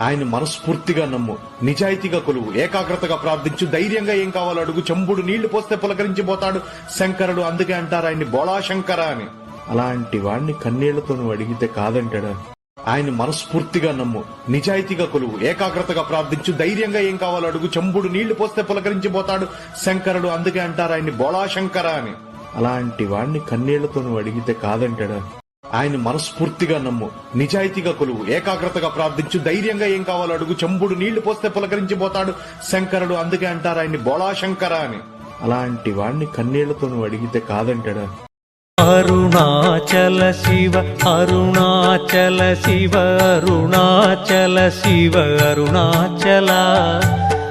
ఆయన మనస్ఫూర్తిగా నమ్ము. నిజాయితీగా కొలువు. ఏకాగ్రతగా ప్రార్థించు. ధైర్యంగా ఏం కావాలో అడుగు. చెంబుడు నీళ్ళు పోస్తే పులకరించిపోతాడు. శంకరుడు అందుకే అంటారు ఆయన్ని బోళాశంకర అని. అలాంటి వాణ్ణి కన్నీళ్ళతో నువ్వు అడిగితే కాదంటాడా? ఆయన మనస్ఫూర్తిగా నమ్ము. నిజాయితీగా కొలువు. ఏకాగ్రతగా ప్రార్థించు. ధైర్యంగా ఏం కావాలో అడుగు. చెంబుడు నీళ్ళు పోస్తే పులకరించిపోతాడు. శంకరుడు అందుకే అంటారు ఆయన్ని బోళాశంకర అని. అలాంటి వాణ్ణి కన్నీళ్ళతో నువ్వు అడిగితే కాదంటాడా? ఆయన మనస్ఫూర్తిగా నమ్ము నిజాయితీగా కొలువు ఏకాగ్రతగా ప్రార్థించు ధైర్యంగా ఏం కావాలో అడుగు చెంబుడు నీళ్ళు పోస్తే పులకరించిపోతాడు శంకరుడు అందుకే అంటారు ఆయన్ని బోళాశంకర అని. అలాంటి వాణ్ణి కన్నీళ్ళతో నువ్వు అడిగితే కాదంటాడా? అరుణాచల శివ అరుణాచల శివ అరుణాచల శివ అరుణాచల